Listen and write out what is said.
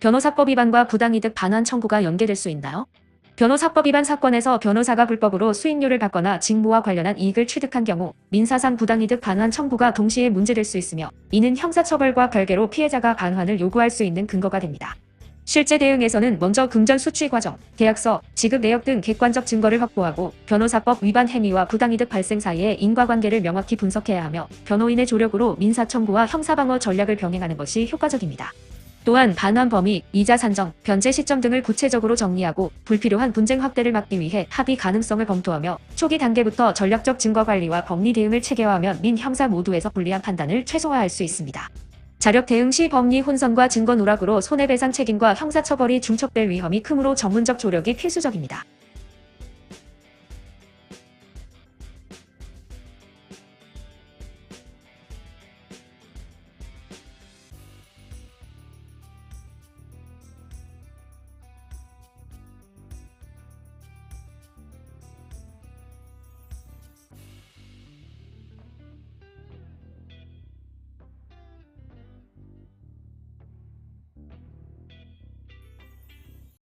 변호사법 위반과 부당이득 반환 청구가 연계될 수 있나요? 변호사법 위반 사건에서 변호사가 불법으로 수임료를 받거나 직무와 관련한 이익을 취득한 경우 민사상 부당이득 반환 청구가 동시에 문제될 수 있으며 이는 형사처벌과 별개로 피해자가 반환을 요구할 수 있는 근거가 됩니다. 실제 대응에서는 먼저 금전 수취 과정, 계약서, 지급 내역 등 객관적 증거를 확보하고 변호사법 위반 행위와 부당이득 발생 사이의 인과관계를 명확히 분석해야 하며 변호인의 조력으로 민사 청구와 형사방어 전략을 병행하는 것이 효과적입니다. 또한 반환 범위, 이자 산정, 변제 시점 등을 구체적으로 정리하고 불필요한 분쟁 확대를 막기 위해 합의 가능성을 검토하며 초기 단계부터 전략적 증거 관리와 법리 대응을 체계화하면 민 형사 모두에서 불리한 판단을 최소화할 수 있습니다. 자력 대응 시 법리 혼선과 증거 누락으로 손해배상 책임과 형사처벌이 중첩될 위험이 크므로 전문적 조력이 필수적입니다.